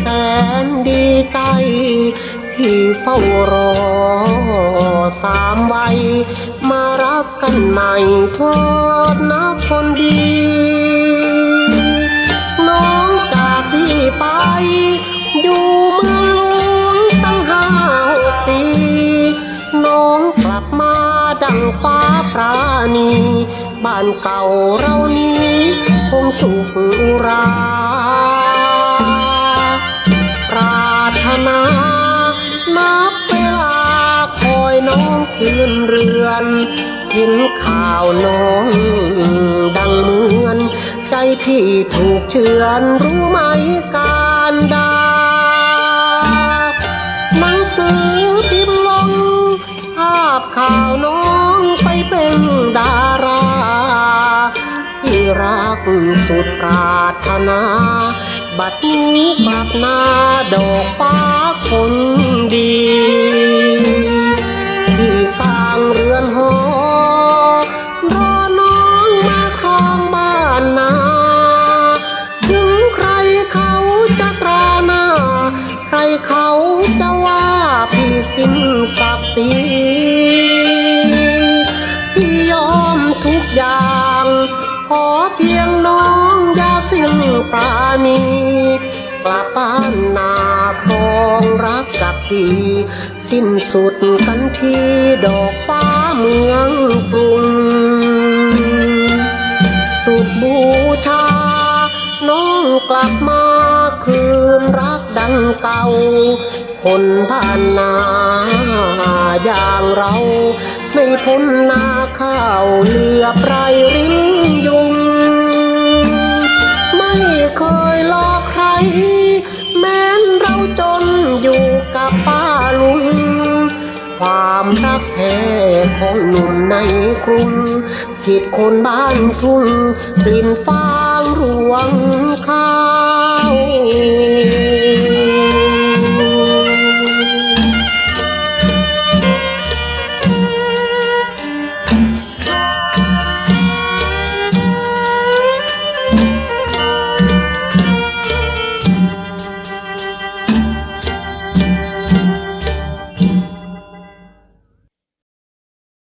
แสนดีใจ พี่เฝ้ารอสามวัยมารักกันใหม่โทษนะคนดี น้องจากพี่ไป อยู่เมืองหลวงตั้งห้าปี น้องกลับมาดังฟ้าปราณี บ้านเก่าเรานี้คงสุขอุรา น้องคืนเรือน เห็นข่าวน้อง ดังเหมือน ใจพี่ถูกเชือนรู้ไหมการดาหนังสือพิมพ์ลงภาพข่าวน้องไปเป็นดาราที่รักสุดปรารถนา บัดนี้กลับหน้าดอกฟ้าคนดี อนหอรอน้องมาครองบ้านนาถึงใครเขาจะตราหน้า ใครเขาจะว่าพี่สิ้นศักดิ์ศรีพี่ยอมทุกอย่าง ขอเพียงน้องอย่าสิ้นปราณีกลับบ้านนาครองรักกับพี่สิ้นสุดกันที่ดอก น้องกลับมาคืนรักดังเก่า คนบ้านนาอย่างเราไม่พ้นนาข้าวเหลือไรริมยุง ไม่เคยลอกใคร แม้นเราจนอยู่กับป้าลุง ความรักแท้ของหนุ่มในกรุงผิดคนบ้านทุ่งกลิ่นฟางรวง